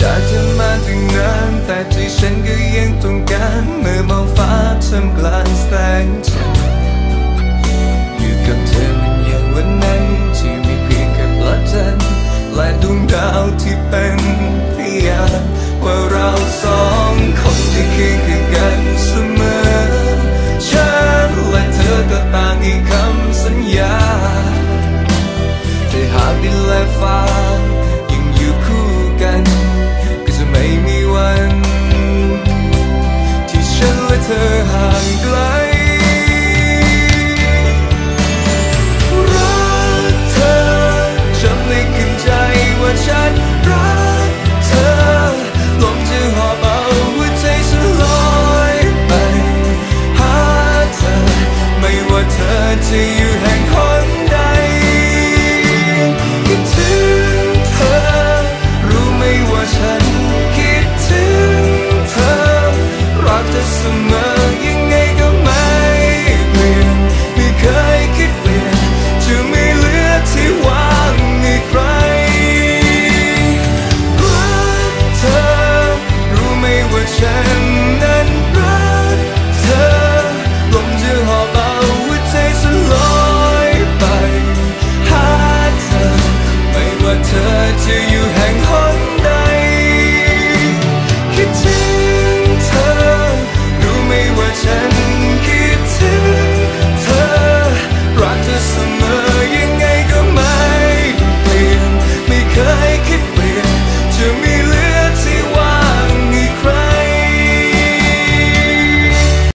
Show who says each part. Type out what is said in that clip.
Speaker 1: ตั้งนานแต่ใจฉันก็ยังต้องการเมื่อมองฟ้าทำกลางแสงจันทร์อยู่กับเธอมันอย่างวันนั้นที่มีเพียงแค่ปลาจันทร์และดวงดาวที่เป็นพยานว่าเราสองคนจะเคียงข้างกันเสมอฉันและเธอก็ต่างให้คำสัญญาแต่หากดินและฟ้า ธอห่างไกลรักเธอจำในเลยขึ้นใจว่าฉัน